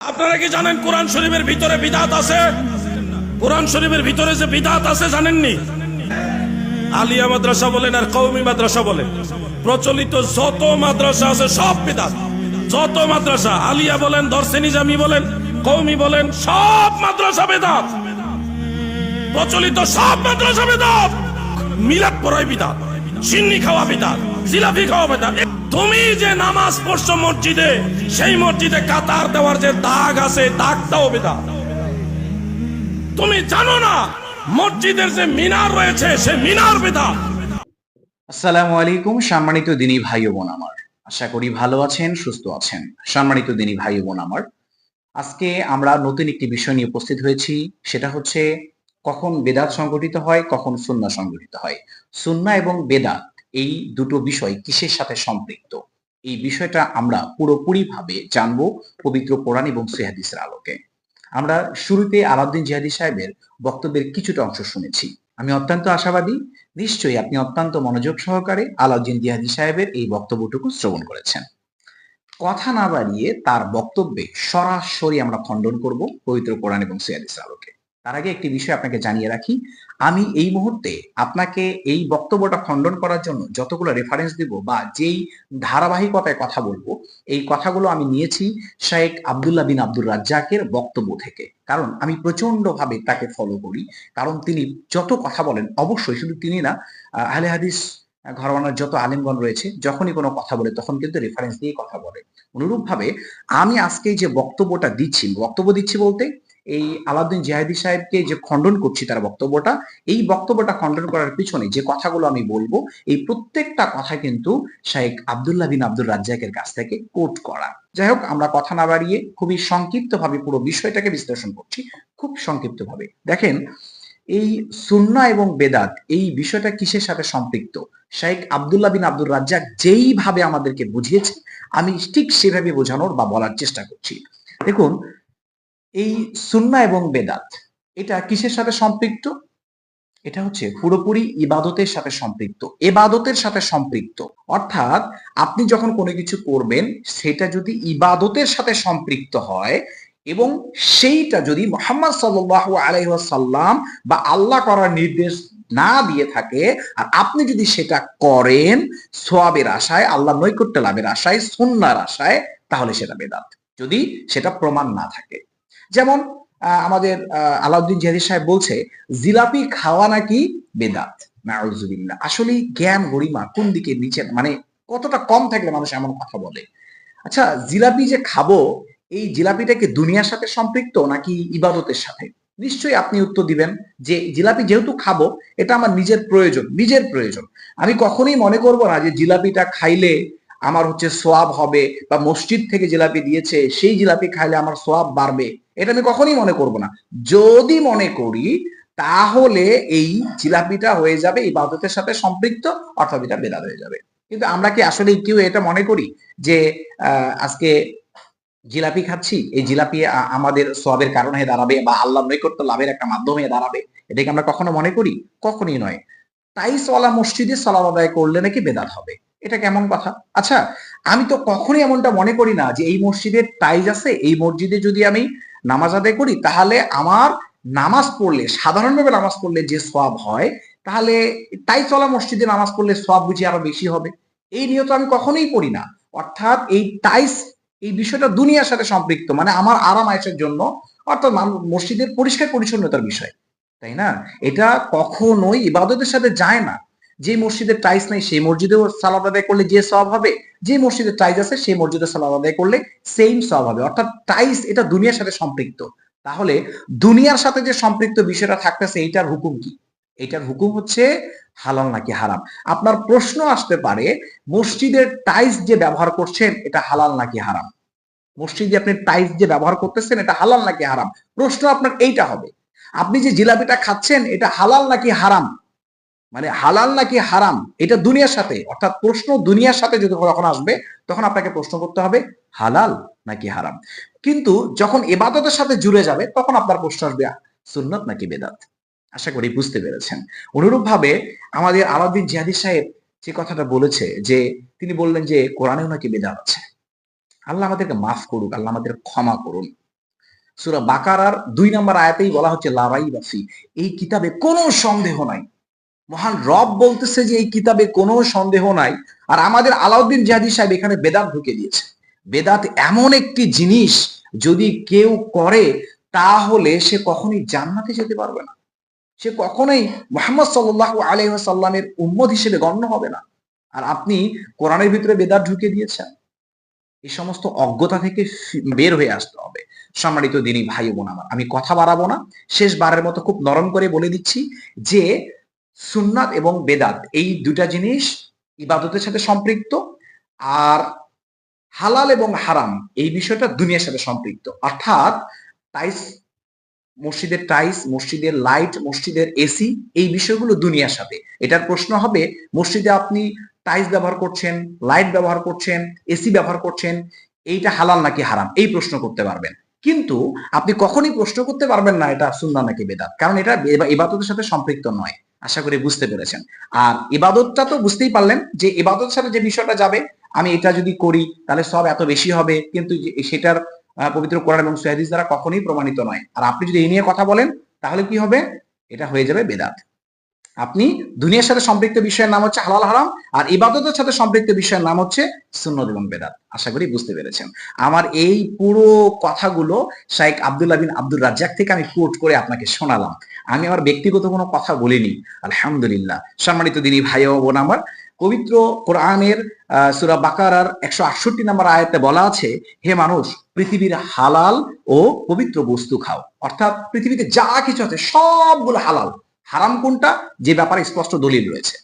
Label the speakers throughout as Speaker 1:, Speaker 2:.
Speaker 1: আপনারা কি জানেন কোরআন শরীফের ভিতরে বিদাত আছে? কোরআন শরীফের ভিতরে যে বিদাত আছে জানেননি? আলিয়া মাদ্রাসা বলেন আর কৌমি মাদ্রাসা বলেন। প্রচলিত যত মাদ্রাসা আছে সব বিদাত। যত মাদ্রাসা, আলিয়া বলেন দর্শনী জামি বলেন কৌমি বলেন, সব মাদ্রাসা বেদাত। প্রচলিত সব মাদ্রাসা বেদাত। মিলাদ পড়াই বিদাত, সিন্নি খাওয়া বিদাত। তুমি যে নামাজ মসজিদে, সেই মসজিদে কাতার দেওয়ার যে দাগ আছে দাগটাও বিদাত তুমি জানো না, মসজিদের যে মিনার রয়েছে, সে মিনার বিদাত
Speaker 2: আসসালামু আলাইকুম, সম্মানিত দিনী ভাই বোন আমার। আশা করি ভালো আছেন, সুস্থ আছেন। সম্মানিত দিনী ভাই বোন আমার। আজকে আমরা নতুন একটি বিষয় নিয়ে উপস্থিত হয়েছি, সেটা হচ্ছে কখন বেদাত সংগঠিত হয়, কখন সুন্না সংগঠিত হয়। সুন্না এবং বেদাত এই দুটো বিষয় কিসের সাথে সম্পৃক্ত? এই বিষয়টা আমরা পুরোপুরি ভাবে জানব পবিত্র কোরআন এবং সিহাদিসের আলোকে। আমরা শুরুতে আলাউদ্দিন জিহাদি সাহেবের বক্তব্যের কিছুটা অংশ শুনেছি। আমি অত্যন্ত আশাবাদী, নিশ্চয়ই আপনি অত্যন্ত মনোযোগ সহকারে আলাউদ্দিন জিহাদি সাহেবের এই বক্তব্যটুকু শ্রবণ করেছেন। কথা না বাড়িয়ে তার বক্তব্যে সরাসরি আমরা খণ্ডন করব পবিত্র কোরআন এবং সিয়াদিসের আলোকে। তার আগে একটি বিষয় আপনাকে জানিয়ে রাখি আমি এই মুহূর্তে আপনাকে এই বক্তব্যটা খণ্ডন করার জন্য যতগুলো রেফারেন্স দিব বা যেই ধারাবাহিকতায় কথা বলব এই কথাগুলো আমি নিয়েছি শেখ আবদুল্লাহ বিন আব্দুর রাজ্জাকের বক্তব্য থেকে। কারণ আমি প্রচণ্ড ভাবে তাকে ফলো করি। কারণ তিনি যত কথা বলেন অবশ্যই শুধু তিনি না আহ, আহলে হাদিস ঘরওয়ানার যত আলিমগণ রয়েছে যখনই কোনো কথা বলে তখন কিন্তু রেফারেন্স দিয়ে কথা বলে। অনুরূপ ভাবে আমি আজকে যে বক্তব্যটা দিচ্ছি বক্তব্য দিচ্ছি বলতে এই আলাউদ্দিন জিহাদি সাহেবকে যে খণ্ডন করছি তার বক্তব্যটা, এই বক্তব্যটা খণ্ডন করার পিছনে যে কথাগুলো আমি বলব, এই প্রত্যেকটা কথা কিন্তু শেখ আবদুল্লাহ বিন আব্দুর রাজ্জাকের কাছ থেকে কোট করা। যাই হোক, আমরা কথা না বাড়িয়ে খুবই সংক্ষিপ্ত ভাবে পুরো বিষয়টাকে বিশ্লেষণ করছি, খুব সংক্ষিপ্ত ভাবে দেখেন, এই সুন্না এবং বেদাত, এই বিষয়টা কিসের সাথে সম্পৃক্ত? শেখ আবদুল্লাহ বিন আব্দুর রাজ্জাক যেইভাবে আমাদেরকে বুঝিয়েছে, আমি ঠিক সেভাবে বোঝানোর বা বলার চেষ্টা করছি। দেখুন এই সুন্না এবং বেদাত, এটা কিসের সাথে সম্পৃক্ত? এটা হচ্ছে পুরোপুরি ইবাদতের সাথে সম্পৃক্ত। এবাদতের সাথে সম্পৃক্ত। অর্থাৎ আপনি যখন কোনো কিছু করবেন, সেটা যদি ইবাদতের সাথে সম্পৃক্ত হয় এবং সেইটা যদি মোহাম্মদ সাল্লাহ আলাইসাল্লাম বা আল্লাহ করার নির্দেশ না দিয়ে থাকে, আর আপনি যদি সেটা করেন সোয়াবের আশায়, আল্লাহ নৈকট্য লাভের আশায় সন্ন্যার আশায়, তাহলে সেটা বেদাত। যদি সেটা প্রমাণ না থাকে। যেমন আমাদের আলাউদ্দিন জাহিদ সাহেব বলছে, জিলাপি খাওয়া নাকি বেদাত? নাউজুবিল্লাহ। আসলে জ্ঞান গরিমা কোন দিকে নিচে মানে কতটা কম থাকলে মানুষ এমন কথা বলে? আচ্ছা জিলাপি যে খাব, এই জিলাপিটাকে দুনিয়ার সাথে সম্পৃক্ত নাকি ইবাদতের সাথে? নিশ্চয়ই আপনি উত্তর দিবেন যে জিলাপি যেহেতু খাব, এটা আমার নিজের প্রয়োজন নিজের প্রয়োজন। আমি কখনোই মনে করব না যে জিলাপিটা খাইলে আমার হচ্ছে সোয়াব হবে বা মসজিদ থেকে জিলাপি দিয়েছে, সেই জিলাপি খাইলে আমার সোয়াব বাড়বে। এটা আমি কখনই মনে করব না। যদি মনে করি, তাহলে এই জিলাপিটা হয়ে যাবে ইবাদতের সাথে সম্পৃক্ত, অর্থাৎ এটা বেদাত হয়ে যাবে। কিন্তু আমরা কি আসলে কেউ এটা মনে করি? যে আজকে জিলাপি খাচ্ছি, এই জিলাপি আমাদের সবের কারণ দাঁড়াবে বা আল্লাহ নৈকট্য লাভের একটা মাধ্যম দাঁড়াবে এটাকে আমরা কখনো মনে করি? কখনই নয়। তাই সলা মসজিদে সালাম আদায় করলে নাকি বেদাত হবে? এটা কেমন কথা? আচ্ছা আমি তো কখনোই এমনটা মনে করি না যে, এই মসজিদে টাইজ আছে, এই মসজিদে যদি আমি নামাজ আদায় করি, তাহলে আমার নামাজ পড়লে, সাধারণভাবে নামাজ পড়লে যে সব হয়, তাহলে তাই চলা মসজিদে নামাজ পড়লে সব বুঝি আরও বেশি হবে। এই নিয়ত আমি কখনোই পড়ি না। অর্থাৎ এই টাইস, এই বিষয়টা দুনিয়ার সাথে সম্পৃক্ত মানে আমার আরাম আয়েসের জন্য, অর্থাৎ মসজিদের পরিষ্কার পরিচ্ছন্নতার বিষয়, তাই না? এটা কখনোই ইবাদতের সাথে যায় না। যে মসজিদে টাইস নাই, সেই মসজিদেও সালাদ আদায় করলে যে সব হবে, যে মসজিদে টাইস আছে, সেই মসজিদে সালাদ আদায় করলে সেম সব হবে। অর্থাৎ টাইস এটা দুনিয়ার সাথে সম্পৃক্ত। তাহলে দুনিয়ার সাথে যে সম্পৃক্ত বিষয়টা থাকতেছে, এইটার হুকুম কি? এটার হুকুম হচ্ছে হালাল নাকি হারাম? আপনার প্রশ্ন আসতে পারে, মসজিদের টাইস যে ব্যবহার করছেন, এটা হালাল নাকি হারাম? মসজিদে আপনি টাইস যে ব্যবহার করতেছেন, এটা হালাল নাকি হারাম? প্রশ্ন আপনার এইটা হবে। আপনি যে জিলাপিটা খাচ্ছেন, এটা হালাল নাকি হারাম? মানে হালাল নাকি হারাম, এটা দুনিয়ার সাথে, অর্থাৎ প্রশ্ন দুনিয়ার সাথে যদি যখন আসবে, তখন আপনাকে প্রশ্ন করতে হবে, হালাল নাকি হারাম? কিন্তু যখন এবাদতের সাথে জুড়ে যাবে, তখন আপনার প্রশ্ন আসবে, সুন্নত নাকি বেদাত? আশা করি বুঝতে পেরেছেন। অনুরূপ ভাবে আমাদের আলাউদ্দিন জিহাদি সাহেব যে কথাটা বলেছে, যে তিনি বললেন যে কোরআনেও নাকি বেদাত আছে। আল্লাহ আমাদেরকে মাফ করুক, আল্লাহ আমাদের ক্ষমা করুন। সুরা বাকারার দুই নম্বর আয়াতেই বলা হচ্ছে লারাই বাফি এই কিতাবে কোনো সন্দেহ নাই। মহান রব বলতেছে যে এই কিতাবে কোনো সন্দেহ নাই। আর আমাদের আলাউদ্দিন জাহাদি সাহেব এখানে বেদাত ঢুকে দিয়েছে। বেদাত এমন একটি জিনিস যদি কেউ করে, তাহলে সে কখনোই জান্নাতে যেতে পারবে না। সে কখনোই মোহাম্মদ সাল্লাহ আলহামের উম্মদ হিসেবে গণ্য হবে না। আর আপনি কোরআনের ভিতরে বেদাত ঢুকে দিয়েছেন। এই সমস্ত অজ্ঞতা থেকে বের হয়ে আসতে হবে। সম্মানিত দিনী ভাই বোন আমার, আমি কথা বাড়াবো না। শেষবারের মতো খুব নরম করে বলে দিচ্ছি যে সুন্নাত এবং বেদাত, এই দুটা জিনিস ইবাদতের সাথে সম্পৃক্ত আর হালাল এবং হারাম, এই বিষয়টা দুনিয়ার সাথে সম্পৃক্ত। অর্থাৎ টাইস, মসজিদের টাইস, মসজিদের লাইট, মসজিদের এসি, এই বিষয়গুলো দুনিয়ার সাথে। এটার প্রশ্ন হবে, মসজিদে আপনি টাইস ব্যবহার করছেন, লাইট ব্যবহার করছেন, এসি ব্যবহার করছেন, এইটা হালাল নাকি হারাম? এই প্রশ্ন করতে পারবেন। কিন্তু আপনি কখনই প্রশ্ন করতে পারবেন না, এটা সুন্না নাকি বেদাত। কারণ এটা ইবাদতের সাথে সম্পৃক্ত নয়। আশা করি বুঝতে পেরেছেন। আর ইবাদতটা তো বুঝতেই পারলেন যে ইবাদতের সাথে যে বিষয়টা যাবে, আমি এটা যদি করি তাহলে সব এত বেশি হবে, কিন্তু সেটার পবিত্র কোরআন এবং সহিদিস দ্বারা কখনোই প্রমাণিত নয়। আর আপনি যদি এই নিয়ে কথা বলেন তাহলে কি হবে? এটা হয়ে যাবে বেদাত। আপনি দুনিয়ার সাথে সম্পৃক্ত বিষয়ের নাম হচ্ছে হালাল হারাম, আর ইবাদতের সাথে সম্পৃক্ত বিষয়ের নাম হচ্ছে সুন্নত এবং বেদাত আশা করি বুঝতে পেরেছেন। আমার এই পুরো কথাগুলো শাইখ আব্দুল্লাহ বিন আব্দুর রাজ্জাক থেকে আমি কোট করে আপনাকে শোনালাম। আমি আমার ব্যক্তিগত কোনো কথা বলিনি। আলহামদুলিল্লাহ। সম্মানিত দিনী ভাই ও বোন আমার, পবিত্র কোরআনের সূরা বাকারার একশো আটষট্টি নম্বর আয়াতে বলা আছে, হে মানুষ, পৃথিবীর হালাল ও পবিত্র বস্তু খাও। অর্থাৎ পৃথিবীতে যা কিছু আছে সবগুলো হালাল। হারাম কোনটা? যে ব্যাপারে স্পষ্ট দলিল রয়েছে।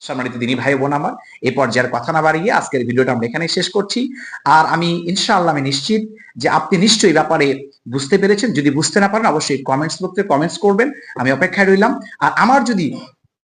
Speaker 2: সম্মানিত দিনী ভাই বোন আমার এই পর্যায়ের কথা না বাড়িয়ে আজকের ভিডিওটা আমরা এখানেই শেষ করছি। আর আমি ইনশাআল্লাহ আমি নিশ্চিত যে আপনি নিশ্চয়ই ব্যাপারে বুঝতে পেরেছেন। যদি বুঝতে না পারেন, অবশ্যই কমেন্টস বক্সে কমেন্টস করবেন। আমি অপেক্ষায় রইলাম। আর আমার যদি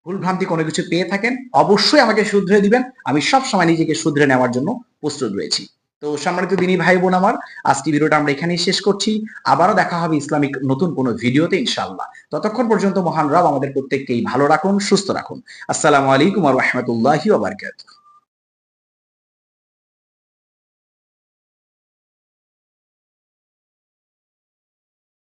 Speaker 2: ভুল ভ্রান্তি কোনো কিছু পেয়ে থাকেন, অবশ্যই আমাকে শুধরে দিবেন। আমি সব সময় নিজেকে শুধরে নেওয়ার জন্য প্রস্তুত রয়েছি। তো সম্মানিত দিনী ভাই বোন আমার, আজকে ভিডিওটা আমরা এখানেই শেষ করছি। আবারও দেখা হবে ইসলামিক নতুন কোনো ভিডিওতে ইনশাল্লাহ ততক্ষণ পর্যন্ত মহান রব আমাদের প্রত্যেককেই ভালো রাখুন, সুস্থ রাখুন। আসসালামু আলাইকুম রহমতুল্লাহি ওয়া বারাকাতুহু।